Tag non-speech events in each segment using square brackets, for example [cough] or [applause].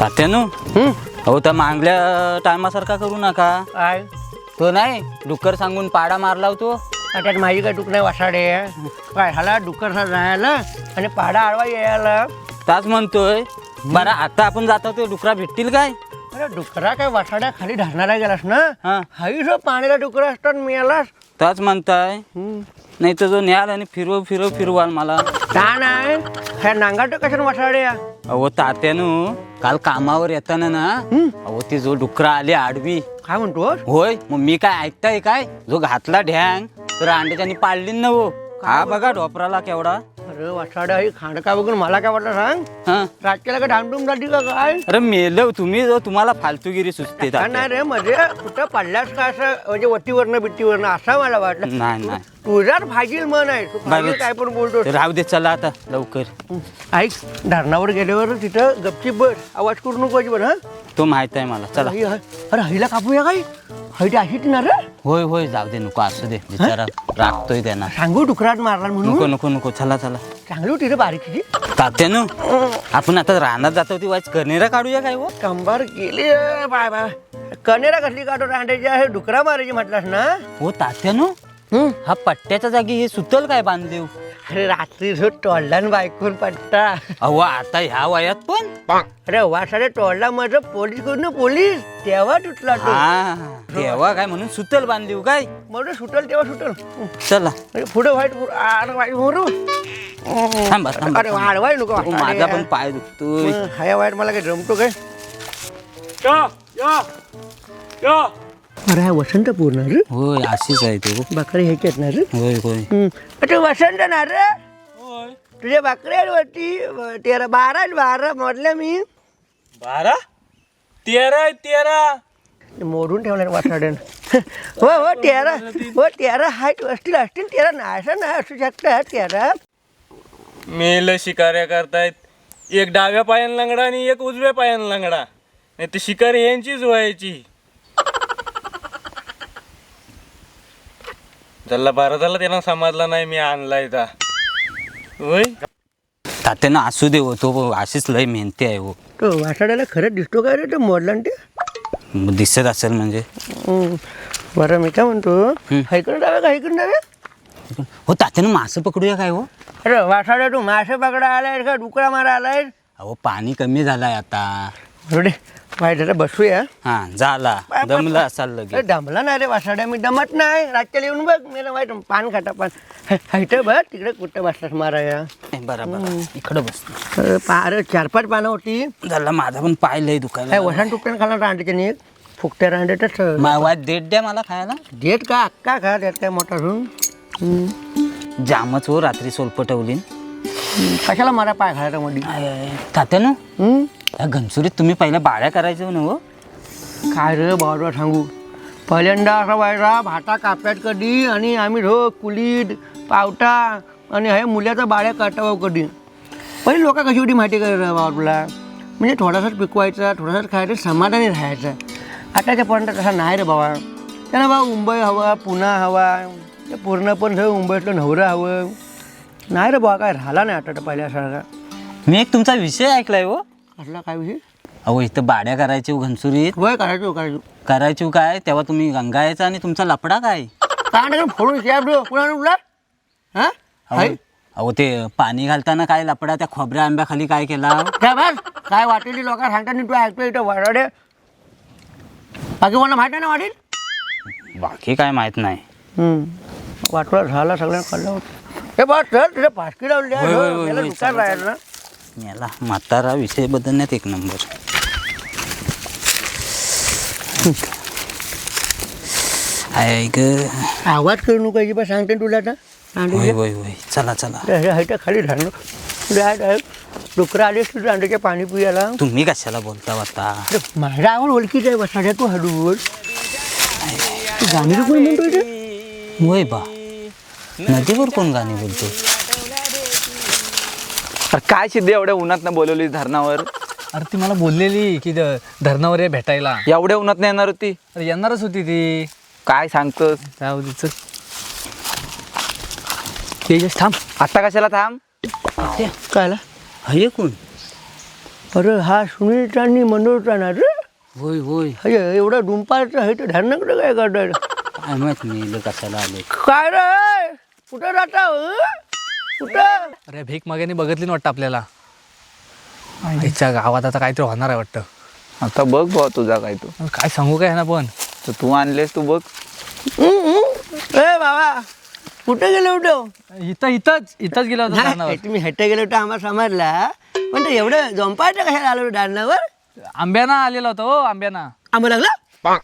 तात्यानो हं? अहो त्या मागल्या टायमासारखा करू नका. काय? तो नाही डुक्कर सांगून पाडा मारला होतो. त्यात माझी काय डुकण्या वासाडे काय ह्याला डुकर जायला आणि पाडा आडवा यायला. ताच म्हणतोय बरं आता आपण जातो ते डुकरा भेटतील काय? अरे डुकरा काय वासाड्या खाली धरणारा गेलास ना? हा. हाई सो पाण्याला डुकर असतात मिळालास ताच म्हणताय नाही तर जो न्याल आणि फिरव फिरव फिरवाल मला. का नाही ह्या नांगाट कशाने वासाडे अहो तात्यानो काल कामावर येताना ना अहो ती जो डुकरा आली आडवी. काय म्हणतोस? होय मग मी काय ऐकताय काय? जो घातला ढ्यांग तर अंड्याच्यानी पाडली न हो हा बघा ढोपराला केवढा. अरे वासाड्या ही खांडका बघून मला काय वाटलं सांग? हा? रातच्याला काय ढामडूम झाली का काय? अरे मेलव तुम्ही जो तुम्हाला फालतूगिरी सुचते का. नाही रे म्हणजे कुठं पडल्यास का असं म्हणजे वटीवरनं बिट्टीवरनं असं मला वाटलं. नाही नाही. तुझ्याच भाजील मन आहे. तू भाजील बघ. काय पण बोलतो राहू दे चला आता लवकर. ऐक धरणावर गेल्यावर तिथं गपची बस. आवाज करू नको अजिबात हा? तो माहीत आहे मला चला. अरे हईला कापूया काय? हईची अशीच ना रे होय होय जाऊ दे नको असू दे. बिचारा राखतोय त्यांना सांगू डुकरात मारला नको म्हणून? नको नको चला चला. चांगली होती रे बारीकची तात्यानो आपण आता रानात जातो ती वाच कनेरा काढूया काय हो? कंबार गेली बाय बाय. कनेरा कसली काढतो रांड्याची आहे? डुकरा मारायची म्हटलास ना? हो तात्यानो हं. हा पट्ट्याच्या जागी हे सुतल काय बांधले अरे रात्री जो टोळला न बायकून पट्टा अहो आता ह्या वयात पण? अरे वासाडे टोळला माझं पोलीस करून पोलीस तेव्हा तुटला तो. हा तेव्हा काय म्हणून सुतल बांधली काय? म्हणून सुटल तेव्हा सुटल. चला. अरे पुढं व्हाईट अरे वाईट मोरू थांबा थांबा अरे वाढवाय नको अहो, माझा पण पाय दुखतोय. मग हाया वाईट मला काय जमतो काय? अरे हा वसंत पूर्ण रे. होय अशीच आहे ते. हो. बकरी ह्याच्यात ना रे. होय होय. हम्म. अरे वसंत ना रे. तुझ्या बकऱ्यांवरती तेरा बारा बारा मोडल्या मी. बारा? तेरा आहे तेरा. मोडून ठेवल्या वाटाड्यान हो हो तेरा. हो तेरा हाईट असतील असतील तेरा नाही असं नाही असू शकतात तेरा. मेल शिकाऱ्या करतायत. एक डाव्या पायान लंगडा आणि एक उजव्या पायान लंगडा. नाही तर शिकारी यांचीच व्हायची. बारा झाला त्यांना समजला नाही मी आणलाय ता होय? तात्यानं असू दे हो तो अशीच लय मेहनती आहे हो. तो वाटाड्याला खरंच दिसतो काय रे तो मोडला ते? दिसत असेल म्हणजे. हम्म. बरं मी काय म्हणतो? हम्म. हायकडे डाव्या का हायकडे डाव्या? हो तात्यानं मासं पकडूया काय हो? अरे वासाड्या तू मासे पकडा आलाय का? डुकरा मारा आलाय अहो पाणी कमी झालंय आता. अरे वाईट जरा बसूया. हा झाला. दमला असाल अरे लगेच दमला नाही रे वासाड्या मी दमत नाही. रातच्या येऊन बघ मेला वाईट पान खाता पान. हायट बघ तिकडे कुठं बसलास माराया? बरं बरं इकडं बसतो अरे पा अरे चार पाच पानं होती. झाला माझा पण पाय लय काय दुखायला वसान तुकट्यानं खाला रांड्याच्या नीट. फुकट्या रांड्यातच मावात देठ द्या मला खायला. देत का अक्का खा त्यात काय मोठा हम्म. जामच हो रात्री सोलपटवली कशाला मारा पाय खायला मध्ये तात्यानं? हम्म? या घनसुरीत तुम्ही पहिल्या बाळ्या करायचं ना हो? काय रे बाबा सांगू? पहिल्यांदा असा व्हायचा भाटा काप्यात कधी आणि आम्ही ढो कुलीट पावटा आणि हे मुल्याचा बाळ्या काटावा कधी. पहिले लोक कशी होती माहिती कर बाबा म्हणजे थोडासाच पिकवायचा थोडासाच खायचं समाधानी राहायचं. आताच्या पर्यंत तसा नाही रे बाबा. त्यांना बा मुंबई हवा पुणा हवा ते पूर्ण पण सगळं मुंबईतलं नवरं हवं. नाही रे बाबा काय राहिला नाही आता पहिल्यासारखा मी एक तुमचा विषय ऐकलाय हो. असला काय विषय अहो इथं बाड्या करायची हो घनसुरीत. वय करायचो करायचो करायची हो काय? तेव्हा तुम्ही गंगा यायचा आणि तुमचा लपडा काय? काय नाही फोडून उठला हां? अहो अहो ते पाणी घालताना काय लपडा त्या खोबऱ्या आंब्याखाली काय केला? काय बस काय वाटेली लोक सांगतात तू ऐकतो इथं वराडे बाकी कोणाला माहिती ना वाटेल? बाकी काय माहीत नाही. वाटला झाला सगळ्यांना कळलं. होतं हे बस चल तिथे पाचकी लावली आहे. होय, होय, होय, याला होय, दुकान राहील ना याला म्हातारा विषय बदलण्यात एक नंबर. ऐक आवाज करू नको जी सांगते तुला आता. होय होय होय. चला चला. हायच्या खाली राहणं डुकरं आले तू अंड्याचे पाणी पियाला. तुम्ही कशाला बोलता आता? माझा आवड ओळखीच आहे बसाड्या तू हडू बोल तू गाणी कोणी म्हणतो इथे होय बा. नदीवर कोण गाणी बोलतो अरे काय सिद्धी एवढ्या उन्हात बोलवली धरणावर? अरे ती मला बोललेली की ध- धरणावर ये भेटायला. एवढ्या उन्हात नाही येणार होती? अरे येणारच होती ती. काय सांगतोस? जाऊ दे, चल. थांब. आता कशाला थांब? कायला? हे कोण? अरे हा सुनीलचा आणि मनोजचा ना रे होय होय. हे एवढा डुंपाचं हे तर ध्यानाकडे काय करताय? काय माहीत मेलं कशाला आले काय रे? कुठं राहता हं? कुठं? अरे भीक मागेने बघितली ना वाटतं आपल्याला. आईच्या गावात आता काहीतरी होणार आहे वाटतं. आता बघ भाऊ तुझा काय तू. अरे काय सांगू काय ना पण. तर तू आणलेस तू बघ. ए बाबा कुठं गेलो होतो? इथं इथंच इथंच गेला होता नाही, तुम्ही हेट गेलो होतो आम्हाला समजला. पण ते एवढं जंपायचं कशाला आलो डालनावर आंब्याना आलेला होता हो आंब्याना. आंबा लागला?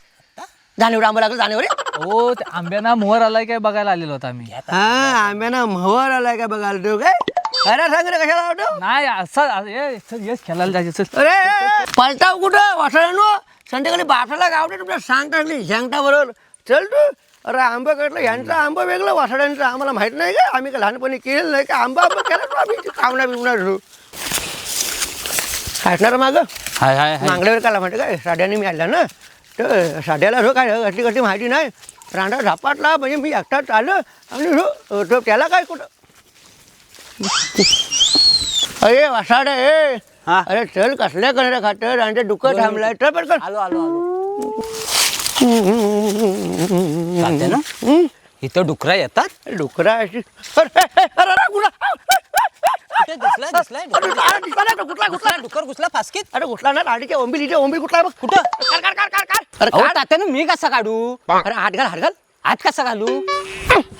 जाणेवर आंबा लागला जाणेवर हो ते आंब्याना मोहर आलाय काय बघायला आलेलो होता आम्ही. हा आंब्यानं म्हवर आलाय का बघायला तो काय? खरं सांग रे कशाला होतो नाही असं चल, येस खेळायला जायचं चल. अरे पलटाव कुठं? वासळ्यानो संध्याकाळी बाठाला गावडे तुला सांगता सांगता बरोबर चल तू. अरे आंबा कटलं यांचं आंबा वेगळं वासळ्यांचं आम्हाला माहीत नाही का? आम्ही का लहानपणी केलेलं नाही का? आंबा आंबा केला तो आम्ही कावना बिवना ठेवू खासणार मागं? हाय हाय हाय. मागल्यावर काला म्हणते काय? साड्याने मी आला ना? तर साड्याला हो काय अशी कशी माहिती नाही रांडा झापाटला म्हणजे मी एकटाच आलं आणि हो तो त्याला काय कुठं अरे वासाड ए हा. अरे चल कसल्या कलर खातर आणि ते डुकं थांबलाय चल पटकन आलो आलो आलो ना इथं डुकरा येतात डुकरा अशी अरे, अरे, अरे? अरे, नाही, कुठला कुठला घुसला. डुकर घुसला फासकीत. अरे घुसला ना लाडीच्या ओंबी लिहिच्या ओंबी कुठला आहे बघ? कुठं? काढ काढ काढ काढ काढ. अरे अहो काढ. तात्यानं मी कसा काढू? अरे हात घाल हात घाल. आत कसा घालू?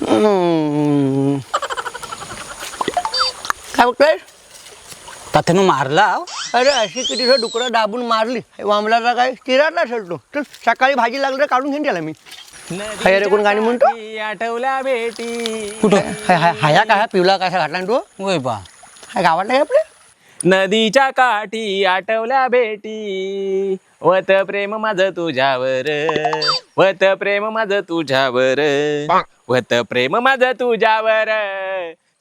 हम्म. काय बघतोय तात्यानं मारला हो. अरे अशी किती डुकरं दाबून मारली. वामलाचा काय चिराटला ठरतो चल सकाळी भाजी लागली तर काढून घेऊन त्याला मी. हाय रे कोण गाणी म्हणतो? आठवल्या भेटी. कुठं? हाय हाय हाया काय हा पिवला कसा घातला ना तो? होय बा. नाही आपले नदीच्या काठी आठवल्या भेटी. वत प्रेम माझ तुझ्यावर. वत प्रेम माझ तुझ्यावर. वत प्रेम माझ तुझ्यावर.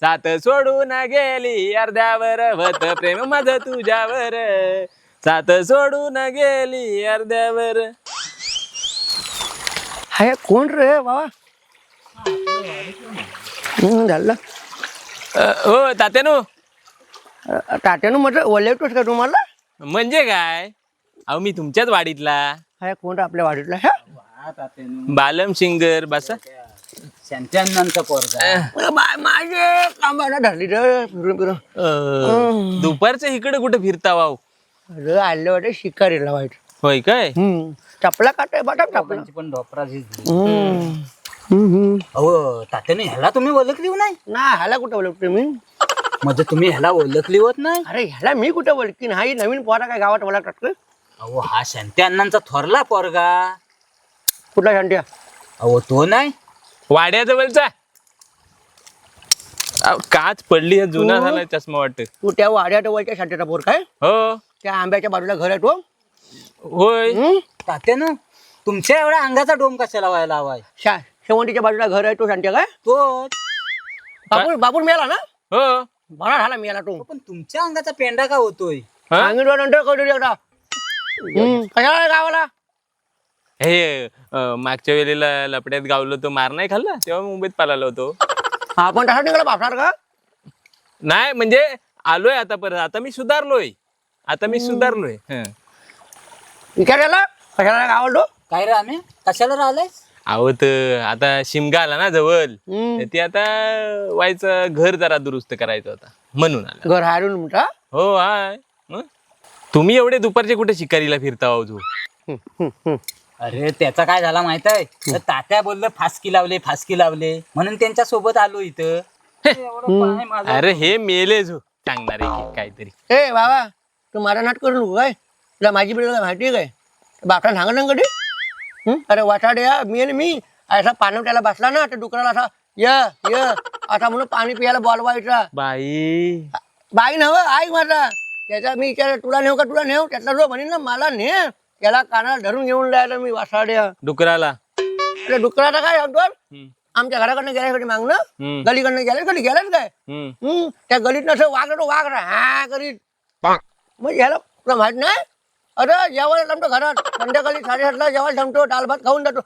सात सोडून गेली अर्ध्यावर. वत प्रेम माझ तुझ्यावर. सात सोडून गेली अर्ध्यावर. हाय कोण रे बाबा? हम्म, झालं अ, हो तात्यानो. तात्यानं म्हटलं ओलेवतोस का तुम्हाला? म्हणजे काय? अहो मी तुमच्याच वाडीतला. कोण रे आपल्या वाडीतला? बालम सिंगर बसा. पोरगा. बाय माझे कामाला धरली रे फिरून फिरून अ, दुपारचं इकडे कुठे फिरता वाव? अरे आलं वाटतं शिकारीला वाईट. होय काय? हम्म. चपला काटाय बाटा चपला? बाबांची पण ढोपरा झिजली. हम्म. हम्म. अहो तात्याने ह्याला तुम्ही ओळखली नाही? नाही ह्याला कुठं ओळखतो मी? म्हणजे तुम्ही ह्याला ओळखली होत नाही? अरे ह्याला मी कुठं ओळखी नाही नवीन पोरा काय गावात ओळखतात का? अहो हा शांत्या अण्णांचा थोरला पोरगा. कुठला शांट्या अहो तो नाही? वाड्याजवळचा अहो, काच पडली हे जुना झालाय चष्मा वाटत. तू त्या वाड्यात वरच्या शांट्याचा पोर काय हो. त्या आंब्याच्या बाजूला घर आहे तो? होय. हम्म? तात्यानं? तुमच्या एवढ्या अंगाचा डोम कशाला व्हायला हवाय शा शेवंतीच्या बाजूला घर आहे तो शांट्या काय तो बापूर बापूर मिळाला ना? हो. बरा झाला मिळाला तो. पण तुमच्या अंगाचा पेंडा का होतोय? हा? करू एकदा. हम्म. कशाला आहे गावाला? हे अ, मागच्या वेळेला लपड्यात गावलो तो मार नाही खाल्ला तेव्हा मुंबईत पालालो होतो. आपण तसा निघाला बापणार का? नाही म्हणजे आलोय आता परत. आता मी सुधारलोय. आता मी सुधारलोय. हं. विचारायला कशाला गावाला तो? काय रे आम्ही? कशाला राहिलाय अहो तर आता शिमगा आला ना जवळ. हम्म. ते आता व्हायचं घर जरा दुरुस्त करायचं होता म्हणून आला. घर हारून म्हणता? हो हाय. मग? तुम्ही एवढे दुपारचे कुठे शिकारीला फिरता हो. अरे त्याचा काय झाला माहीत आहे तर तात्या बोललं फासकी लावले फासकी लावले. म्हणून त्यांच्यासोबत आलो इथं. एवढं पाय माझं. अरे हे मेले जो. सांगणार आहे की काहीतरी. ए बाबा तू माझा नाट करू नको काय? तुला माझी बिल्डिंग माहिती आहे काय? बापरा सांगा ना कधी? अरे वाटाडे या मी आणि मी. असा पाणवट्याला बसला ना त्या डुकराला असा य य. असा म्हणून पाणी पियाला बोलवायचा बाई. बाई नव ऐक माझा. त्याचा मी विचार तुला नेऊ का तुला नेऊ? त्यातला जो म्हणेन ना मला ने. त्याला कानाला धरून घेऊन जायला मी वासाड्या. डुकराला. अरे डुकराचा काय सांगतो हम्म, आमच्या घराकडनं गेल्यासाठी मागणं? गलीकडनं गेल्या कधी? गेलाच काय? हम्म. त्या गलीत नसं वागलं तो वाग हा करीत मग याला तुला माहीत नाही? अरे जेवायला थांबतो घरात. संध्याकाळी साडेसातला जेवायला थांबतो डाल भात खाऊन जातो.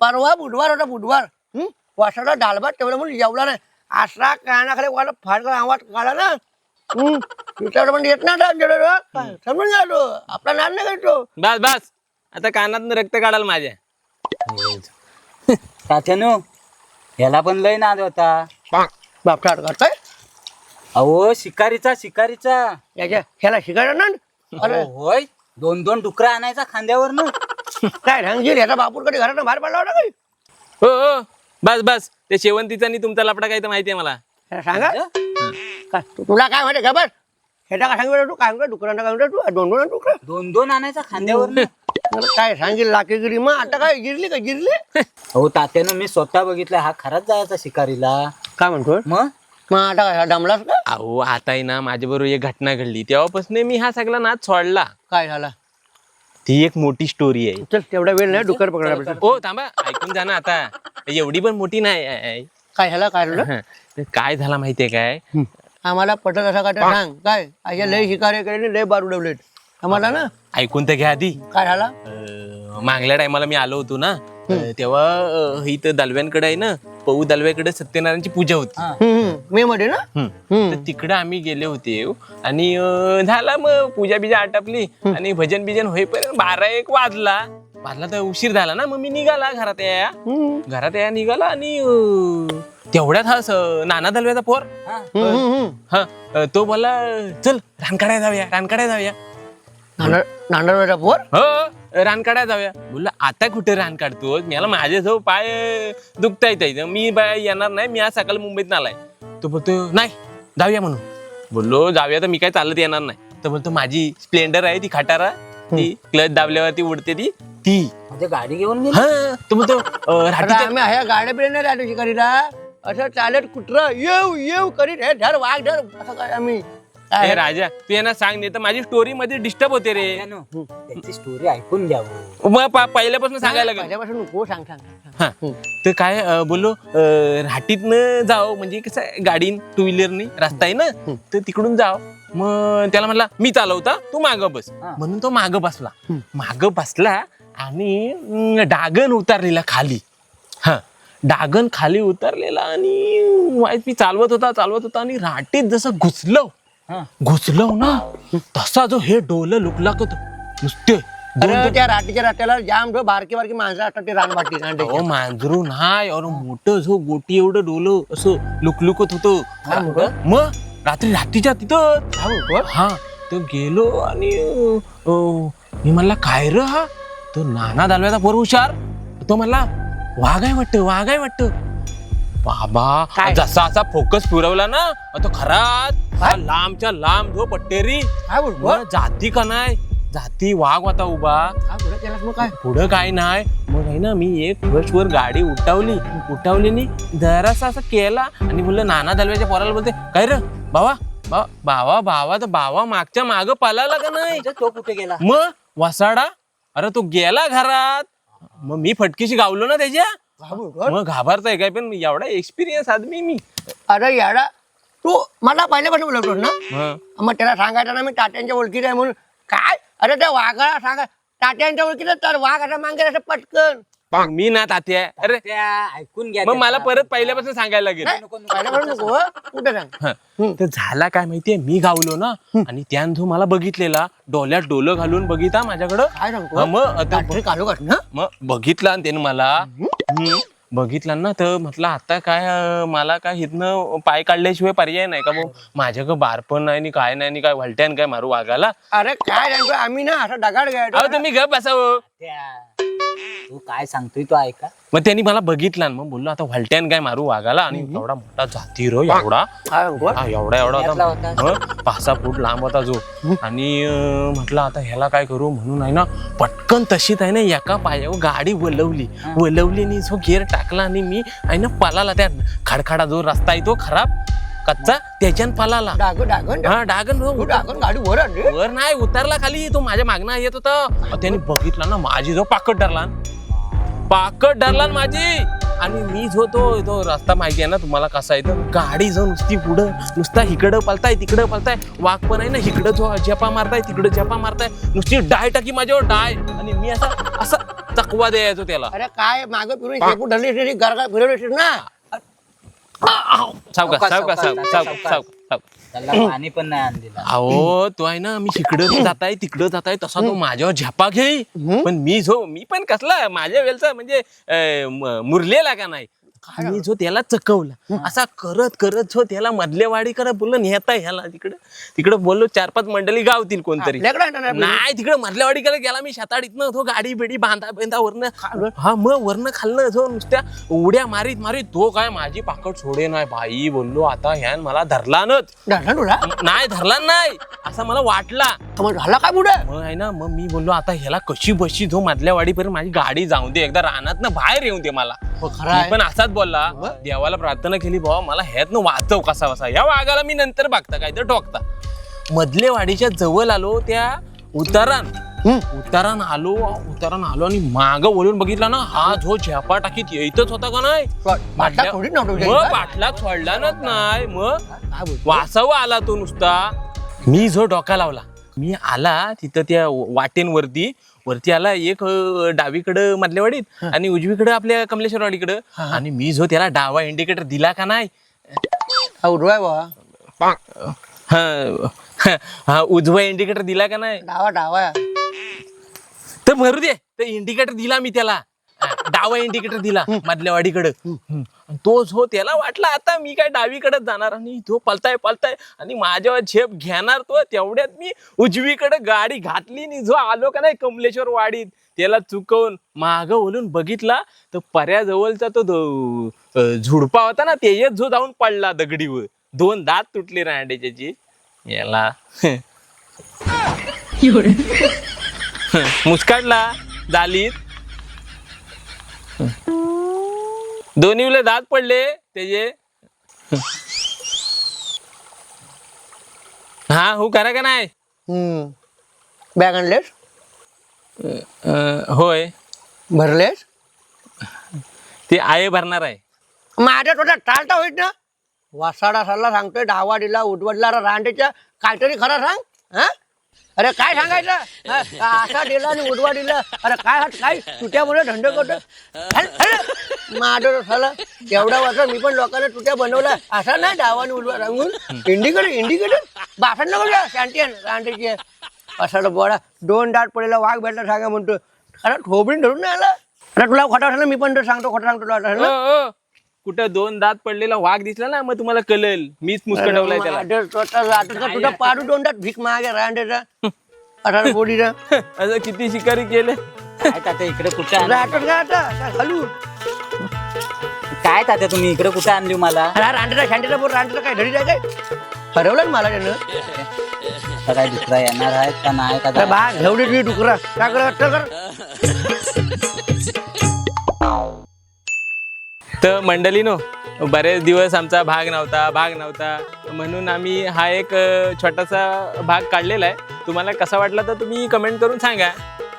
परवा बुधवार होता बुधवार. हम्म, वासाला डाल भात ठेवला म्हणून जेवला नाही. असा कानाखाली वाला फाडका आवाज काढा ना. हम्म, तुझ्याकडे पण येत ना समजून झालो. आपला नाद नाही करतो. बस बस. आता कानात रक्त काढाल माझ्या. [laughs] तात्यानो ह्याला पण लय नाद होता. बापठाट करताय. अहो शिकारीचा शिकारीचा. याच्या ह्याला शिकायला ना अरे होय. दोन दोन डुकरा आणायचा खांद्यावर ना [laughs] काय सांगशील ह्याचा बापूर कधी घरात बाहेर पडला होता काही? हो हो. बस बस. ते शेवंतीचा आणि तुमचा लपडा काय तर माहिती आहे मला. सांगा. काय तू- तुला काय माहिती खबर? ह्याचा काय सांगितलं तू काय म्हणतो? डुकरांना काय म्हणतो तू? दोन दोन डुकरं. दोन दोन आणायचा खांद्यावर ना मला काय सांगेल लाकेगिरी मग? आता काय गिरली का गिरली? हो तात्यानं मी स्वतः बघितलं हा खराच जायचा शिकारीला. काय म्हणतो मग? मग आता काय दमलास का? अहो आता आहे ना माझ्याबरोबर एक घटना घडली. तेव्हापासून मी हा सगळा नाद सोडला. काय झाला? ती एक मोठी स्टोरी आहे. चल तेवढा वेळ नाही डुकर पकडायला भेटेल. ओ थांबा ऐकून जा ना आता. एवढी पण मोठी नाही आहे. काय झाला काय झालं? हं. काय झाला माहितीये काय? आम्हाला पटत असा का सांग. काय? अशा लय शिकारे केले लय बार उडवलेत आम्हाला ना? ऐकून तर घ्या आधी. काय झाला? अं, मागल्या टायमाला मी आलो होतो ना. अं, तेव्हा अं, इथं दलव्यांकडे आहे ना पऊ दलव्याकडे सत्यनारायणची पूजा होती. मे मध्ये ना. तर तिकडे आम्ही गेले होते. आणि अं, झाला मग पूजा बिजा आटपली. आणि भजन बिजन होईपर्यंत बारा एक वाजला. वाजला तर उशीर झाला ना मग मी निघाला घरात या. घरात या निघाला आणि अं, तेवढ्यात हा स- नाना दलव्याचा पोर. हा अं, तो बोलला चल रानकाड्या जाऊया रानकाड्या जाऊया. नांदरवाडा पोर? हो. रानकाड्या जाऊया. बोललो आता कुठे रान काढतो? मला माझे जो पाय दुखता येत मी बाय येणार नाही. मी आज सकाळी मुंबईत आलाय तो बोलतो नाही जाऊया म्हणून. बोललो जाऊया तर मी काय चालत येणार नाही. तर बोलतो माझी स्प्लेंडर आहे ती खटारा. ती क्लच दाबल्यावरती उडते ती. ती. म्हणजे गाडी घेऊन हा. तो ह्या गाड्या नाही राहतो शिकारीला. असं चालत कुत्र येऊ येऊ करीत. हे धर वाघ धर. असं काय आम्ही? ए, राजा तू यांना सांग नाही तर माझी स्टोरी मध्ये डिस्टर्ब होते रे. त्याची स्टोरी ऐकून घ्यावं मग पा- पहिल्यापासून सांगायला लागेल. पहिल्यापासून नको सांग सांग सांग. हा. तर काय अं, बोललो अं, राहटीतनं जाव म्हणजे कसं आहे, गाडीन टू व्हीलरनी रस्ता आहे ना तर तिकडून जाव. मग त्याला म्हणला मी चालवता तू माग बस. हा. म्हणून तो माग बसला. माग बसला आणि अं, डागन उतरलेला खाली. हा. डागन खाली उतरलेला आणि वाईट मी चालवत होता चालवत होता आणि राटीत जसं घुसलो. घुसलो ना तसा जो हे डोलं लुकलाकत नुसते अरे त्या राटीच्या राट्याला जाम जो बारकी बारकी माणसं असतात ते रानबाटी रानडे अहो मांजरू नाही अरे मोठं जो गोटी एवढं डोलं असं लुकलुकत होतं. मग? रात्री रात्रीच्या तिथं हा तो गेलो आणि अं, मी म्हणला काय र हा? तो नाना दालव्याचा पोर हुशार. तो म्हणला वाघ आहे वाटतं वाघ आहे वाटतं. बाबा काय? जसा असा फोकस फिरवला ना तो खरात हा लांबच्या लांब जो पट्टेरी काय बोलतो जाती का नाही? जाती वाघ होता उभा. काय बोलत त्यालाच मग काय? पुढं काय नाही? मग आहे ना मी एक वर गाडी उठावली. उठावली नी जरासा असं केला आणि बोललं नाना दलव्याच्या पोराला बोलते काय रे बाबा बा- बावा बावा तर बावा मागच्या माग पालाला का नाही? म्हणजे तो कुठे गेला? मग वसाडा अरे तो गेला घरात. मग मी फटकीशी गावलो ना त्याच्या. मग घाबरताय काय? पण एवढा एक्सपिरियन्स आदमी मी. अरे याडा तू मला पहिल्यापासून बोलवतोस ना. मग त्याला सांगायचं ना मी तात्यांच्या ओळखीत आहे म्हणून. काय? अरे त्या वाघाला सांगा. तात्यांच्या ओळखीत तर वाघ आता मागे असं पटकन. मी ना तात्या. अरे त्या ऐकून घ्या मग मला. परत पहिल्यापासून सांगायला लागेल. पहिल्यापासून नको हं? कुठे सांग? हं. तर झाला काय माहितीये? मी गावलो ना आणि त्यानं जो मला बघितलेला डोल्यात डोलं घालून बघिता माझ्याकडं. काय सांगतो? हा, मग आता काढू ना? मग बघितला आणि त्यानं मला. हम्म. बघितला ना तर म्हटलं आता काय अं, मला काय इथनं पाय काढल्याशिवाय पर्याय नाही का मग माझ्याकडं बारपण नाही आणि काय नाही आणि काय वलट्यान काय मारू वागाला अरे काय सांगतो आम्ही ना असं अहो घ्यायचो तुम्ही गप बसावं त्या- तू काय सांगतोय तो ऐका. मग त्यांनी मला बघितला मग बोललो आता वलट्यान काय मारू वागाला आणि एवढा मोठा जाती रो एवढा. हा, एवढा एवढा होता. होता. पाच सहा फूट लांब होता जो. आणि अं, म्हटलं आता ह्याला काय करू? म्हणून आहे ना पटकन तशीच आहे ना एका पायावर गाडी वलवली. वलवली आणि जो गेअर टाकला आणि मी आहे ना पलाला त्या खडखडा जो रस्ता आहे तो खराब. कच्चा त्याच्यान पलाला. डाग डागन हा डागन हो, डागन गाडी वर आणली वर नाही उतरला खाली. तो माझ्या मागणं येत होता. त्याने बघितला ना माझी जो पाकट धरला. पाकट धरला ना माझी. आणि मी जो तो तो रस्ता माहिती आहे ना तुम्हाला कसा आहे? तर गाडी जो नुसती पुढं नुसता इकडं पलताय तिकडं पलताय. वाघ पण आहे ना इकडं जो जपा मारताय तिकडं जपा मारताय. नुसती डाय टाकी माझ्यावर डाय. आणि मी असा असा चकवा द्यायचो त्याला. अरे काय मागं फिरून ती गरगा फिरवली ना? सावका सावका सावका सावका. सावका त्याला पाणी पण नाही आणलेलं. अहो तो आहे ना मी इकडं जाताय तिकडं जाताय तसा तो माझ्यावर झेपा घेई पण मी जो मी पण कसला माझ्या वेळचा म्हणजे अं, म- मुरलेला का नाही? मी जो त्याला चकवला असा करत करत जो त्याला मधलेवाडी करत बोललो नेता ह्याला तिकडं तिकडं बोललो चार पाच मंडळी गावतील कोणतरी. नाही. तिकडे मधल्यावाडी करत गेला मी शेताडीतनं तो गाडी बिडी बांधा बांधा वरनं. हा मग वरनं खाल्लं जो नुसत्या उड्या मारीत मारीत तो काय माझी पाकड सोडे नाही बाई बोललो आता ह्यान मला तुला नाही धरला नाही असं मला वाटला. मग झाला काय पुढे? मग आहे ना मग मी बोललो आता ह्याला कशी बशी जो मधल्या वाडीपर्यंत माझी गाडी जाऊन दे एकदा रानात ना बाहेर येऊन दे मला. हो. पण असाच बोलला देवाला प्रार्थना केली बाबा मला ह्यात वाचव कसा बसा. या वाघाला मी नंतर बघता काय तर ठोकता. मधले वाडीच्या जवळ आलो त्या उतारान. उतारान आलो उतारान आलो आणि माग वळून बघितला ना हा जो झेपा टाकीत येतच होता का नाही? पाटला मग पाठलाग सोडलानच नाही मग? वासावा आला तो नुसता. मी जो डोका लावला मी आला तिथं त्या वाटेंवरती वरती आला एक अं, डावीकडं मधल्यावाडीत आणि उजवीकडं आपल्या कमलेश्वरवाडीकडं. आणि मी जो त्याला डावा इंडिकेटर दिला का नाही? हा उडवाय हा हा उजवा इंडिकेटर दिला का नाही? डावा डावा. तर भरू दे तर इंडिकेटर दिला मी त्याला. डावा इंडिकेटर दिला मधल्या वाडीकडं. तो जो त्याला वाटला आता मी काय डावीकडे जाणार आणि तो पलताय पलताय आणि माझ्यावर झेप घेणार तो तेवढ्यात मी उजवीकडे गाडी घातली आणि जो आलो का नाही कमलेश्वर वाडीत त्याला चुकवून माग ओलून बघितला तर पर्याजवळचा तो झुडपा होता ना ते जो जाऊन पडला दगडीवर. दोन दात तुटले रांडेच्याची याला. मुस्काडला जालीत दोन्ही उले दात पडले त्याचे हा हो करा का नाही? हम्म. बॅग आणलेस? अं, होय. भरलेस? ते आहे भरणार आहे. माझ्या थोडा टाळता होईल ना? वासाडा सल्ला सांगतोय डावाडीला उडवडला रांडेच्या काहीतरी खरं सांग हा? अरे काय सांगायचं? हा? असा दिला आणि उडवा दिला. अरे काय हात काय? तुट्यामुळे धंदे करतो माझं झालं. एवढा वाजता मी पण लोकांना तुट्या बनवला असा नाही डावाने उडवा सांगून इंडिकेटर इंडिकेटर बासांना नको द्या शांती असा बोडा दोन दाट पडलेला वाघ भेटला सांगा म्हणतो खरं ठोबळी धरून नाही आला. अरे तुला खोटा ना मी पण तर सांगतो खोटा सांगतो तुला वाटलं ना? कुठं दोन दात पडलेला वाघ दिसला ना मग तुम्हाला कळेल. मीच मुस्कटवलाय त्याला. तुझा पाडू दोंडात भीक मागे रांडेचा [laughs] अठार असं किती शिकारी केले. काय तात्या इकडे कुठे का आता? काय काय तात्या तुम्ही इकडे कुठे आणली मला? रांडेचा शांतीचा बोर रांडेचा काय धडी जाय काय हरवलं ना मला त्यानं? आता काय दुसरा येणार आहे का नाही का अरे बा घेवडी तुझी डुकरा काय कर वाटतं कर. तर मंडळीनो बरेच दिवस आमचा भाग नव्हता भाग नव्हता. म्हणून आम्ही हा एक छोटासा भाग काढलेला आहे. तुम्हाला कसा वाटला तर तुम्ही कमेंट करून सांगा.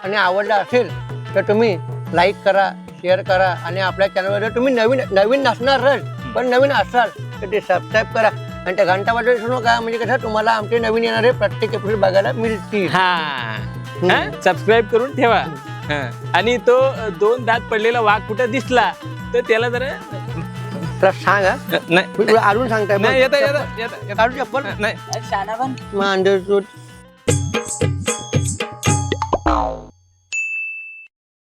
आणि आवडला असेल तर तुम्ही लाईक करा शेअर करा आणि आपल्या चॅनलवर तुम्ही नवीन नवीन नसणारच पण नवीन असाल तर ते सबस्क्राईब करा. आणि त्या घंटा वाजवून सुरू नका म्हणजे कसं तुम्हाला आमचे नवीन येणारे प्रत्येक एपिसोड बघायला मिळतील. हा. सबस्क्राईब करून ठेवा. आणि तो दोन दात पडलेला वाघ कुठं दिसला? तर त्याला जरा सांगा. नाही. मी तुला सांगताय नाही येता चप्पल नाही